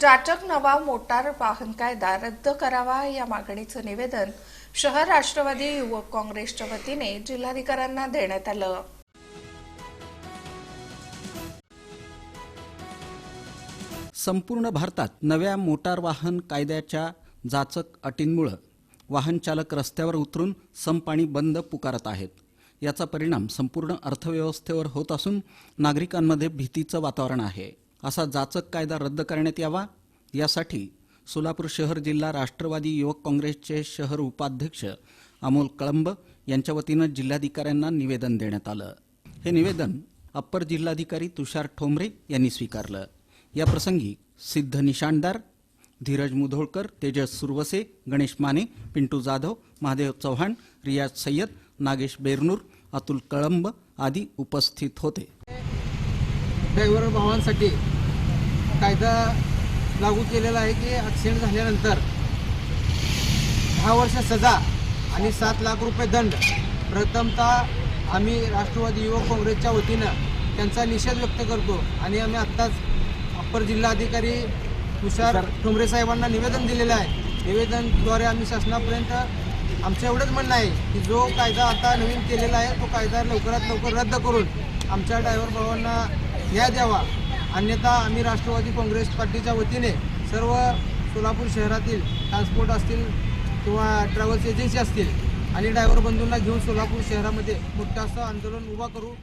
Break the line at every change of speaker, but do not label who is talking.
जाचक नवा मोटार वाहन कायदा रद्द करावा या मागणीचं निवेदन शहर राष्ट्रवादी युवक काँग्रेसच्या वतीने जिल्हाधिकाऱ्यांना देण्यात आलं.
संपूर्ण भारतात नव्या मोटार वाहन कायद्याच्या जाचक अटींमुळं वाहन चालक रस्त्यावर उतरून संप आणि बंद पुकारत आहेत. याचा परिणाम संपूर्ण अर्थव्यवस्थेवर होत असून नागरिकांमध्ये भीतीचं वातावरण आहे. असा जाचक कायदा रद्द करण्यात यावा? यासाठी सोलापूर शहर जिल्हा राष्ट्रवादी युवक काँग्रेसचे शहर उपाध्यक्ष अमोल कळंब यांच्या वतीनं जिल्हाधिकाऱ्यांना निवेदन देण्यात आलं. हे निवेदन अप्पर जिल्हाधिकारी तुषार ठोंबरे यांनी स्वीकारलं. या प्रसंगी सिद्ध निशाणदार धीरज मुधोळकर तेजस सुरवसे गणेश माने पिंटू जाधव महादेव चव्हाण रियाज सय्यद नागेश बेरनूर अतुल कळंब आदी उपस्थित होते.
ड्रायव्हर भावांसाठी कायदा लागू केलेला आहे की ॲक्सिडेंट झाल्यानंतर दहा वर्ष सजा आणि सात लाख रुपये दंड. प्रथमतः आम्ही राष्ट्रवादी युवक काँग्रेसच्या वतीनं त्यांचा निषेध व्यक्त करतो आणि आम्ही आत्ताच अप्पर जिल्हाधिकारी तुषार ठोंबरे साहेबांना निवेदन दिलेलं आहे. निवेदनद्वारे आम्ही शासनापर्यंत आमचं एवढंच म्हणणं आहे की जो कायदा आता नवीन केलेला आहे तो कायदा लवकरात लवकर रद्द करून आमच्या ड्रायव्हर भावांना न्याय द्यावा. अन्यथा आम्ही राष्ट्रवादी काँग्रेस पार्टीच्या वतीने सर्व सोलापूर शहरातील ट्रान्सपोर्ट असतील किंवा ट्रॅव्हल्स एजन्सी असतील आणि ड्रायव्हर बंधूंना घेऊन सोलापूर शहरामध्ये मोठं असं आंदोलन उभा करू.